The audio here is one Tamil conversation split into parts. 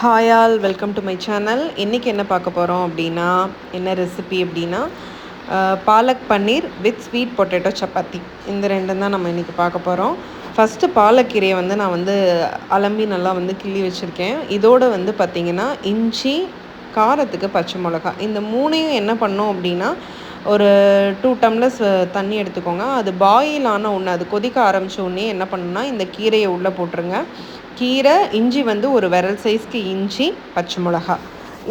Hi all welcome to my channel இன்றைக்கி என்ன பார்க்க போகிறோம் அப்படின்னா என்ன ரெசிபி அப்படின்னா palak paneer with sweet potato chapati. இந்த ரெண்டும் தான் நம்ம இன்றைக்கி பார்க்க போகிறோம் ஃபஸ்ட்டு பாலக்கீரையை வந்து நான் வந்து அலம்பி நல்லா வந்து கிள்ளி வச்சுருக்கேன். இதோட வந்து பார்த்திங்கன்னா இஞ்சி காரத்துக்கு பச்சை மிளகா. இந்த மூணையும் என்ன பண்ணோம் அப்படின்னா ஒரு டூ டம்ளர்ஸ் தண்ணி எடுத்துக்கோங்க. அது பாயில் ஆன ஒன்று அது கொதிக்க ஆரம்பித்த உடனே என்ன பண்ணுன்னா இந்த கீரையை உள்ளே போட்டுருங்க. கீரை இஞ்சி வந்து ஒரு விரல் சைஸ்க்கு இஞ்சி பச்சை மிளகா.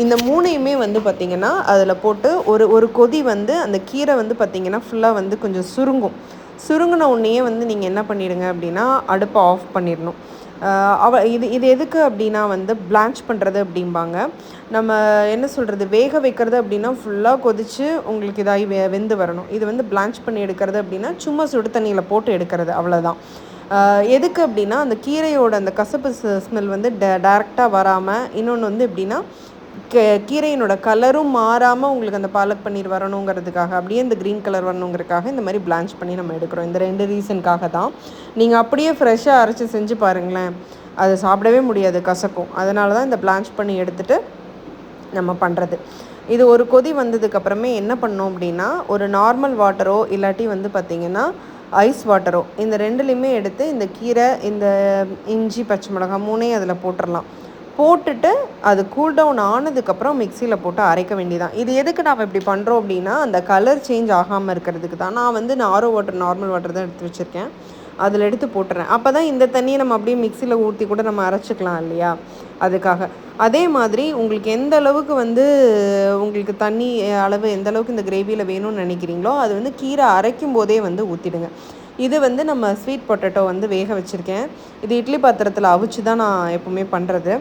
இந்த மூணையுமே வந்து பார்த்திங்கன்னா அதில் போட்டு ஒரு ஒரு கொதி வந்து அந்த கீரை வந்து பார்த்திங்கன்னா ஃபுல்லாக வந்து கொஞ்சம் சுருங்கும். சுருங்கின உடனேயே வந்து நீங்கள் என்ன பண்ணிடுங்க அப்படின்னா அடுப்பை ஆஃப் பண்ணிடணும். அவ இது இது எதுக்கு அப்படின்னா வந்து பிளான்ச் பண்ணுறது அப்படிம்பாங்க. நம்ம என்ன சொல்கிறது வேக வைக்கிறது அப்படின்னா ஃபுல்லாக கொதித்து உங்களுக்கு இதாகி வெ வெந்து வரணும். இது வந்து பிளான்ச் பண்ணி எடுக்கிறது அப்படின்னா சும்மா சுடு தண்ணியில் போட்டு எடுக்கிறது அவ்வளோதான் எதுக்கு அப்படின்னா அந்த கீரையோட அந்த கசப்பு ஸ்மெல் வந்து டே டேரெக்டாக வராமல் இன்னொன்று வந்து எப்படின்னா கீரையினோட கலரும் மாறாமல் உங்களுக்கு அந்த பாலக் பன்னீர் வரணுங்கிறதுக்காக அப்படியே இந்த க்ரீன் கலர் வரணுங்கிறதுக்காக இந்த மாதிரி பிளான்ச் பண்ணி நம்ம எடுக்கிறோம். இந்த ரெண்டு ரீசனுக்காக தான். நீங்கள் அப்படியே ஃப்ரெஷ்ஷாக அரைச்சி செஞ்சு பாருங்களேன். அது சாப்பிடவே முடியாது கசக்கும். அதனால தான் இந்த பிளான்ச் பண்ணி எடுத்துகிட்டு நம்ம பண்ணுறது இது ஒரு கொதி வந்ததுக்கப்புறமே என்ன பண்ணோம் அப்படின்னா ஒரு நார்மல் வாட்டரோ இல்லாட்டி வந்து பார்த்திங்கன்னா ஐஸ் வாட்டரோ இந்த ரெண்டுலேயுமே எடுத்து இந்த கீரை இந்த இஞ்சி பச்சை மிளகாய் மூணையும் அதில் போட்டுடலாம் போட்டுட்டு அது கூல் டவுன் ஆனதுக்கப்புறம் மிக்சியில் போட்டு அரைக்க வேண்டியதான் இது எதுக்கு நாம் இப்படி பண்ணுறோம் அப்படின்னா அந்த கலர் சேஞ்ச் ஆகாமல் இருக்கிறதுக்கு தான். நான் வந்து நாரோ வாட்டர் நார்மல் வாட்டர் தான் எடுத்து வச்சுருக்கேன். அதில் எடுத்து போட்டுறேன். அப்போ தான் இந்த தண்ணியை நம்ம அப்படியே மிக்சியில் ஊற்றி கூட நம்ம அரைச்சிக்கலாம் இல்லையா? அதுக்காக. அதே மாதிரி உங்களுக்கு எந்த அளவுக்கு வந்து உங்களுக்கு தண்ணி அளவு எந்த அளவுக்கு இந்த கிரேவியில் வேணும்னு நினைக்கிறீங்களோ அது வந்து கீரை அரைக்கும் போதே வந்து ஊற்றிடுங்க இது வந்து நம்ம ஸ்வீட் பொட்டேட்டோ வந்து வேக வச்சுருக்கேன். இது இட்லி பாத்திரத்தில் அவிச்சு தான் நான் எப்போவுமே பண்ணுறது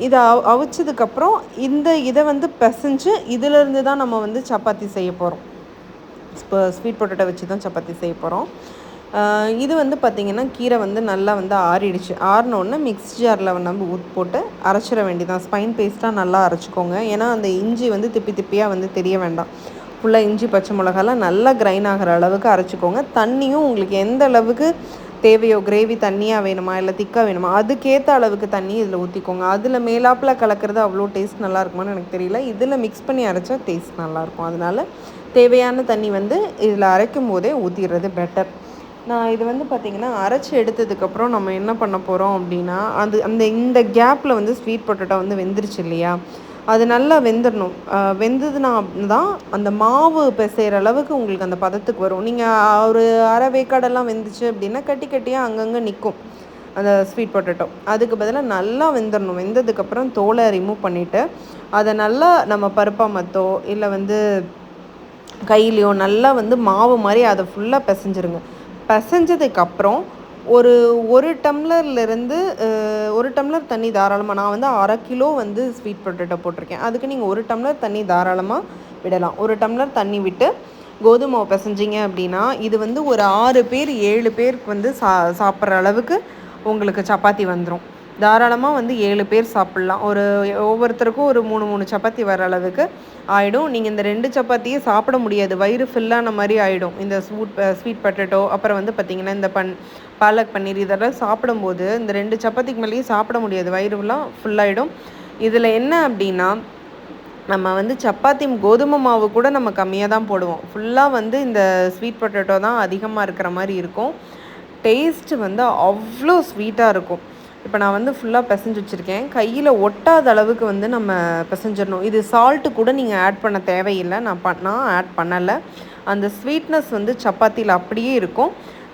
இதை அவிச்சதுக்கப்புறம் இந்த இதை வந்து பிசைஞ்சு இதிலேருந்து தான் நம்ம வந்து சப்பாத்தி செய்ய போகிறோம் இப்போ ஸ்வீட் பொட்டேட்டோ வச்சு தான் சப்பாத்தி செய்ய போகிறோம் இது வந்து பார்த்திங்கன்னா கீரை வந்து நல்லா வந்து ஆறிடுச்சு. ஆறினோடனே மிக்ஸ் ஜாரில் நம்ம ஊத் போட்டு அரைச்சிட வேண்டியதான் ஸ்பைன் பேஸ்ட்டாக நல்லா அரைச்சிக்கோங்க. ஏன்னா அந்த இஞ்சி வந்து திப்பி திப்பியாக வந்து தெரிய வேண்டாம். ஃபுல்லாக இஞ்சி பச்சை மிளகாலாம் நல்லா கிரைண்ட் ஆகிற அளவுக்கு அரைச்சிக்கோங்க. தண்ணியும் உங்களுக்கு எந்த அளவுக்கு தேவையோ கிரேவி தண்ணியாக வேணுமா இல்லை திக்காக வேணுமா அதுக்கேற்ற அளவுக்கு தண்ணி இதில் ஊற்றிக்கோங்க அதில் மேலாப்பில் கலக்கிறது அவ்வளோ டேஸ்ட் நல்லா இருக்குமான்னு எனக்கு தெரியல. இதில் மிக்ஸ் பண்ணி அரைச்சா டேஸ்ட் நல்லாயிருக்கும் அதனால தேவையான தண்ணி வந்து இதில் அரைக்கும் போதே ஊற்றிடுறது பெட்டர் நான் இது வந்து பார்த்திங்கன்னா அரைச்சி எடுத்ததுக்கப்புறம் நம்ம என்ன பண்ண போகிறோம் அப்படின்னா அது அந்த இந்த கேப்பில் வந்து ஸ்வீட் பொட்டேட்டோ வந்து வெந்துருச்சு இல்லையா? அது நல்லா வெந்துடணும் அஹ் வெந்ததுனா தான் அந்த மாவு பிசைகிற அளவுக்கு உங்களுக்கு அந்த பதத்துக்கு வரும். நீங்கள் ஒரு அரை வேக்காடெல்லாம் வெந்துச்சு அப்படின்னா கட்டி கட்டியாக அங்கங்கே நிற்கும் அந்த ஸ்வீட் பொட்டேட்டோ அதுக்கு பதிலாக நல்லா வெந்துடணும் வெந்ததுக்கப்புறம் தோலை ரிமூவ் பண்ணிவிட்டு அதை நல்லா நம்ம பருப்பா மத்தோ இல்லை வந்து கையிலையோ நல்லா வந்து மாவு மாதிரி அதை ஃபுல்லாக பிசைஞ்சிருங்க. பிசைஞ்சதுக்கப்புறம் ஒரு ஒரு டம்ளர்லேருந்து ஒரு டம்ளர் தண்ணி தாராளமாக நான் வந்து அரை கிலோ வந்து ஸ்வீட் பொட்டேட்டோ போட்டிருக்கேன். அதுக்கு நீங்கள் ஒரு டம்ளர் தண்ணி தாராளமாக விடலாம். ஒரு டம்ளர் தண்ணி விட்டு கோதுமை பிசைஞ்சிங்க அப்படின்னா இது வந்து ஒரு ஆறு பேர் ஏழு பேருக்கு வந்து சா சாப்பிட்ற அளவுக்கு உங்களுக்கு சப்பாத்தி வந்துடும் தாராளமாக வந்து ஏழு பேர் சாப்பிட்லாம். ஒரு ஒவ்வொருத்தருக்கும் ஒரு மூணு மூணு சப்பாத்தி வர அளவுக்கு ஆகிடும் நீங்கள் இந்த ரெண்டு சப்பாத்தியே சாப்பிட முடியாது. வயிறு ஃபில்லான மாதிரி ஆகிடும் இந்த ஸ்வீட் ஸ்வீட் பொட்டேட்டோ அப்புறம் வந்து பார்த்திங்கன்னா இந்த பன் பாலக் பன்னீர் இதெல்லாம் சாப்பிடும்போது இந்த ரெண்டு சப்பாத்திக்கு மேலேயும் சாப்பிட முடியாது. வயிறுலாம் ஃபுல்லாகிடும் இதில் என்ன அப்படின்னா நம்ம வந்து சப்பாத்தி கோதுமை மாவு கூட நம்ம கம்மியாக தான் போடுவோம். ஃபுல்லாக வந்து இந்த ஸ்வீட் பொட்டேட்டோ தான் அதிகமாக இருக்கிற மாதிரி இருக்கும். டேஸ்ட்டு வந்து அவ்வளோ ஸ்வீட்டாக இருக்கும். இப்போ நான் வந்து ஃபுல்லாக பிசைஞ்சு வச்சுருக்கேன். கையில் ஒட்டாத அளவுக்கு வந்து நம்ம பிசைஞ்சிடணும். இது சால்ட்டு கூட நீங்கள் ஆட் பண்ண தேவையில்லை. நான் ப நான் ஆட் பண்ணலை. அந்த ஸ்வீட்னஸ் வந்து சப்பாத்தியில் அப்படியே இருக்கும்.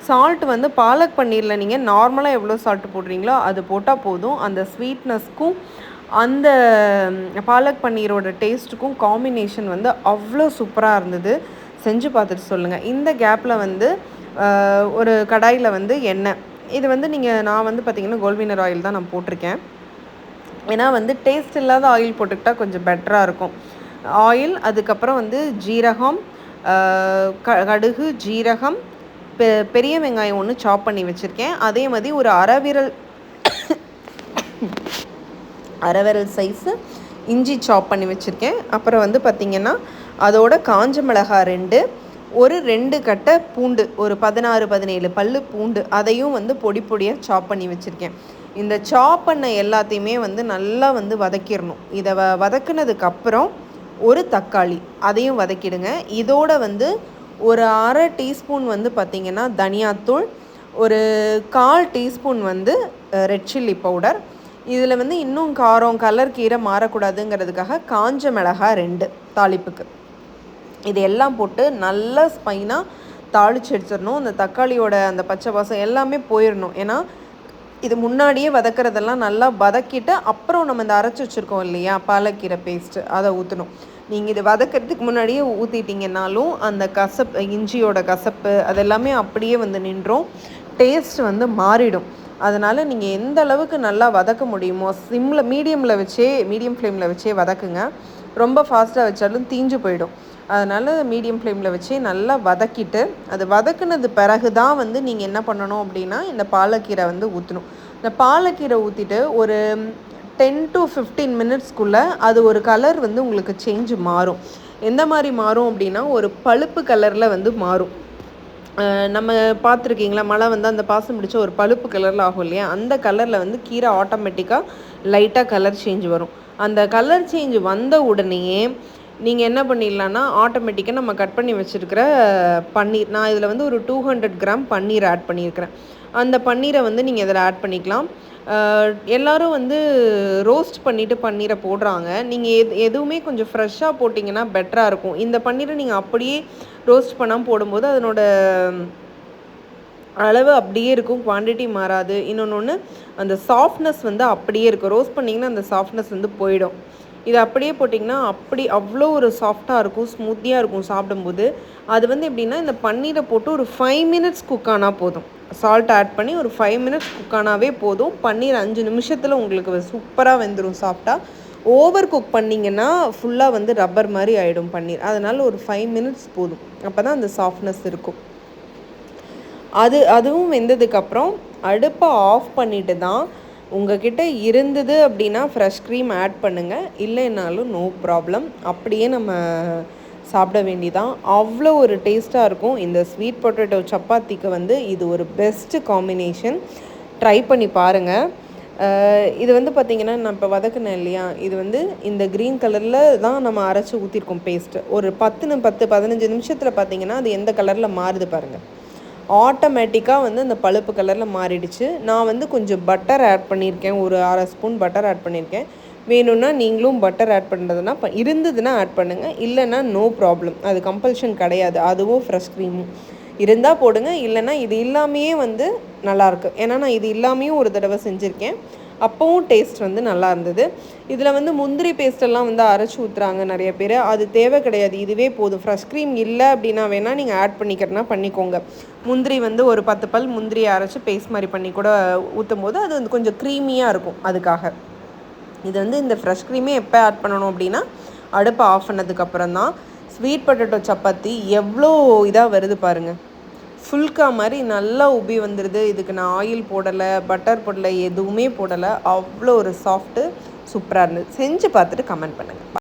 சால்ட் வந்து பாலக் பன்னீரில் நீங்கள் நார்மலாக எவ்வளோ சால்ட் போடுறீங்களோ அது போட்டால் போதும். அந்த ஸ்வீட்னஸ்க்கும் அந்த பாலக் பன்னீரோட டேஸ்ட்டுக்கும் காம்பினேஷன் வந்து அவ்வளோ சூப்பராக இருந்தது. செஞ்சு பார்த்துட்டு சொல்லுங்கள் இந்த கேப்பில் வந்து ஒரு கடாயில் வந்து எண்ணெய். இது வந்து நீங்கள் நான் வந்து பார்த்திங்கன்னா கோல்வினர் ஆயில் தான் நான் போட்டிருக்கேன். ஏன்னா வந்து டேஸ்ட் இல்லாத ஆயில் போட்டுக்கிட்டால் கொஞ்சம் பெட்டராக இருக்கும். ஆயில் அதுக்கப்புறம் வந்து ஜீரகம் க கடுகு ஜீரகம் பெ பெரிய வெங்காயம் ஒன்று சாப் பண்ணி வச்சுருக்கேன். அதே மாதிரி ஒரு அரைவிரல் அரைவிரல் சைஸு இஞ்சி சாப் பண்ணி வச்சுருக்கேன். அப்புறம் வந்து பார்த்திங்கன்னா அதோட காஞ்ச மிளகாய் ரெண்டு ஒரு ரெண்டு கட்டை பூண்டு ஒரு பதினாறு பதினேழு பல் பூண்டு அதையும் வந்து பொடி பொடியாக சாப் பண்ணி வச்சுருக்கேன். இந்த சாப் பண்ண எல்லாத்தையுமே வந்து நல்லா வந்து வதக்கிடணும். இதை வ வதக்குனதுக்கப்புறம் ஒரு தக்காளி அதையும் வதக்கிடுங்க. இதோட வந்து ஒரு அரை டீஸ்பூன் வந்து பார்த்திங்கன்னா தனியாத்தூள் ஒரு கால் டீஸ்பூன் வந்து ரெட் சில்லி பவுடர் இதில் வந்து இன்னும் காரம் கலர் கீரை மாறக்கூடாதுங்கிறதுக்காக காஞ்ச மிளகாய் ரெண்டு தாளிப்புக்கு. இது எல்லாம் போட்டு நல்லா ஸ்பைனாக தாளித்து எடுத்துடணும். அந்த தக்காளியோட அந்த பச்சை வாசம் எல்லாமே போயிடணும் ஏன்னா இது முன்னாடியே வதக்கிறதெல்லாம் நல்லா வதக்கிட்டு அப்புறம் நம்ம இந்த அரைச்சி வச்சுருக்கோம் இல்லையா? பாலக்கீரை பேஸ்ட்டு அதை ஊற்றணும் நீங்கள் இது வதக்கிறதுக்கு முன்னாடியே ஊற்றிட்டிங்கனாலும் அந்த கசப்பு இஞ்சியோட கசப்பு அதெல்லாமே அப்படியே வந்து நின்றோம். டேஸ்ட் வந்து மாறிடும். அதனால் நீங்கள் எந்த அளவுக்கு நல்லா வதக்க முடியுமோ சிம்மில் மீடியமில் வச்சே மீடியம் ஃப்ளேமில் வச்சே வதக்குங்க. ரொம்ப ஃபாஸ்ட்டாக வச்சாலும் தீஞ்சு போயிடும். அதனால் மீடியம் ஃப்ளேமில் வச்சு நல்லா வதக்கிட்டு அது வதக்குனது பிறகு தான் வந்து நீங்கள் என்ன பண்ணணும் அப்படின்னா இந்த பாலக்கீரை வந்து ஊற்றணும் இந்த பாலக்கீரை ஊற்றிட்டு ஒரு டென் டு ஃபிஃப்டீன் மினிட்ஸ்க்குள்ளே அது ஒரு கலர் வந்து உங்களுக்கு சேஞ்சு மாறும். எந்த மாதிரி மாறும் அப்படின்னா ஒரு பழுப்பு கலரில் வந்து மாறும். நம்ம பார்த்துருக்கீங்களா மழை வந்து அந்த பாசம் பிடிச்ச ஒரு பழுப்பு கலரில் ஆகும் இல்லையா? அந்த கலரில் வந்து கீரை ஆட்டோமேட்டிக்காக லைட்டாக கலர் சேஞ்ச் வரும். அந்த கலர் சேஞ்ச் வந்த உடனேயே நீங்கள் என்ன பண்ணிடலான்னா ஆட்டோமேட்டிக்காக நம்ம கட் பண்ணி வச்சுருக்கிற பன்னீர் நான் இதில் வந்து ஒரு two hundred gram paneer add பண்ணியிருக்கிறேன். அந்த பன்னீரை வந்து நீங்கள் இதில் ஆட் பண்ணிக்கலாம். எல்லோரும் வந்து ரோஸ்ட் பண்ணிவிட்டு பன்னீரை போடுறாங்க. நீங்கள் எது எதுவுமே கொஞ்சம் ஃப்ரெஷ்ஷாக போட்டிங்கன்னா பெட்டராக இருக்கும். இந்த பன்னீரை நீங்கள் அப்படியே ரோஸ்ட் பண்ணாமல் போடும்போது அதனோட அளவு அப்படியே இருக்கும். குவான்டிட்டி மாறாது. இன்னொன்று ஒன்று அந்த சாஃப்ட்னஸ் வந்து அப்படியே இருக்கும். ரோஸ்ட் பண்ணிங்கன்னா அந்த சாஃப்ட்னஸ் வந்து போயிடும். இது அப்படியே போட்டிங்கன்னா அப்படி அவ்வளோ ஒரு சாஃப்டாக இருக்கும் ஸ்மூத்தியாக இருக்கும் சாப்பிடும்போது. அது வந்து எப்படின்னா இந்த பன்னீரை போட்டு ஒரு ஃபைவ் மினிட்ஸ் குக் ஆனால் போதும். சால்ட் ஆட் பண்ணி ஒரு ஃபைவ் மினிட்ஸ் குக் ஆனாவே போதும். பன்னீர் அஞ்சு நிமிஷத்தில் உங்களுக்கு சூப்பராக வெந்துடும் சாஃப்டாக ஓவர் குக் பண்ணிங்கன்னா ஃபுல்லாக வந்து ரப்பர் மாதிரி ஆகிடும் பன்னீர். அதனால் ஒரு ஃபைவ் மினிட்ஸ் போதும். அப்போ தான் அந்த சாஃப்ட்னஸ் இருக்கும். அது அதுவும் வெந்ததுக்கப்புறம் அடுப்பை ஆஃப் பண்ணிட்டு தான் உங்ககிட்ட இருந்தது அப்படின்னா ஃப்ரெஷ் க்ரீம் ஆட் பண்ணுங்கள் இல்லைனாலும் நோ ப்ராப்ளம் அப்படியே நம்ம சாப்பிட வேண்டிதான். அவ்வளோ ஒரு டேஸ்ட்டாக இருக்கும். இந்த ஸ்வீட் பொட்டேட்டோ சப்பாத்திக்கு வந்து இது ஒரு பெஸ்ட்டு காம்பினேஷன் ட்ரை பண்ணி பாருங்கள் இது வந்து பார்த்திங்கன்னா நான் இப்போ வதக்கினேன் இல்லையா? இது வந்து இந்த க்ரீன் கலரில் தான் நம்ம அரைச்சி ஊற்றிருக்கோம் பேஸ்ட்டு ஒரு பத்து பத்து பதினஞ்சு நிமிஷத்தில் பார்த்திங்கன்னா அது எந்த கலரில் மாறுது பாருங்கள் ஆட்டோமேட்டிக்காக வந்து அந்த பழுப்பு கலரில் மாறிடுச்சு. நான் வந்து கொஞ்சம் பட்டர் ஆட் பண்ணியிருக்கேன். ஒரு அரை ஸ்பூன் பட்டர் ஆட் பண்ணியிருக்கேன். வேணும்னா நீங்களும் பட்டர் ஆட் பண்ணுறதுனா இருந்ததுன்னா ஆட் பண்ணுங்கள் இல்லைன்னா நோ ப்ராப்ளம் அது கம்பல்ஷன் கிடையாது. அதுவும் ஃப்ரெஷ் க்ரீமும் இருந்தால் போடுங்க. இல்லைன்னா இது இல்லாமையே வந்து நல்லாயிருக்கு ஏன்னா நான் இது இல்லாமையும் ஒரு தடவை செஞ்சுருக்கேன். அப்போவும் டேஸ்ட் வந்து நல்லா இருந்தது. இதில் வந்து முந்திரி பேஸ்டெல்லாம் வந்து அரைச்சி ஊற்றுறாங்க நிறைய பேர். அது தேவை கிடையாது. இதுவே போதும். ஃப்ரெஷ் க்ரீம் இல்லை அப்படின்னா வேணால் நீங்கள் ஆட் பண்ணிக்கிறனா பண்ணிக்கோங்க. முந்திரி வந்து ஒரு பத்து பல் முந்திரியை அரைச்சி பேஸ்ட் மாதிரி பண்ணி கூட ஊற்றும் போது அது வந்து கொஞ்சம் க்ரீமியாக இருக்கும் அதுக்காக. இது வந்து இந்த ஃப்ரெஷ் க்ரீமே எப்போ ஆட் பண்ணணும் அப்படின்னா அடுப்பை ஆஃப் பண்ணதுக்கப்புறம் தான் ஸ்வீட் பொட்டேட்டோ சப்பாத்தி எவ்வளோ இதாக வருது பாருங்கள் ஃபுல்கா மாதிரி நல்லா உபி வந்துடுது இதுக்கு நான் ஆயில் போடலை பட்டர் போடலை எதுவுமே போடலை. அவ்வளோ ஒரு சாஃப்ட்டு சூப்பராக இருந்தது. செஞ்சு பார்த்துட்டு கமெண்ட் பண்ணுங்கள்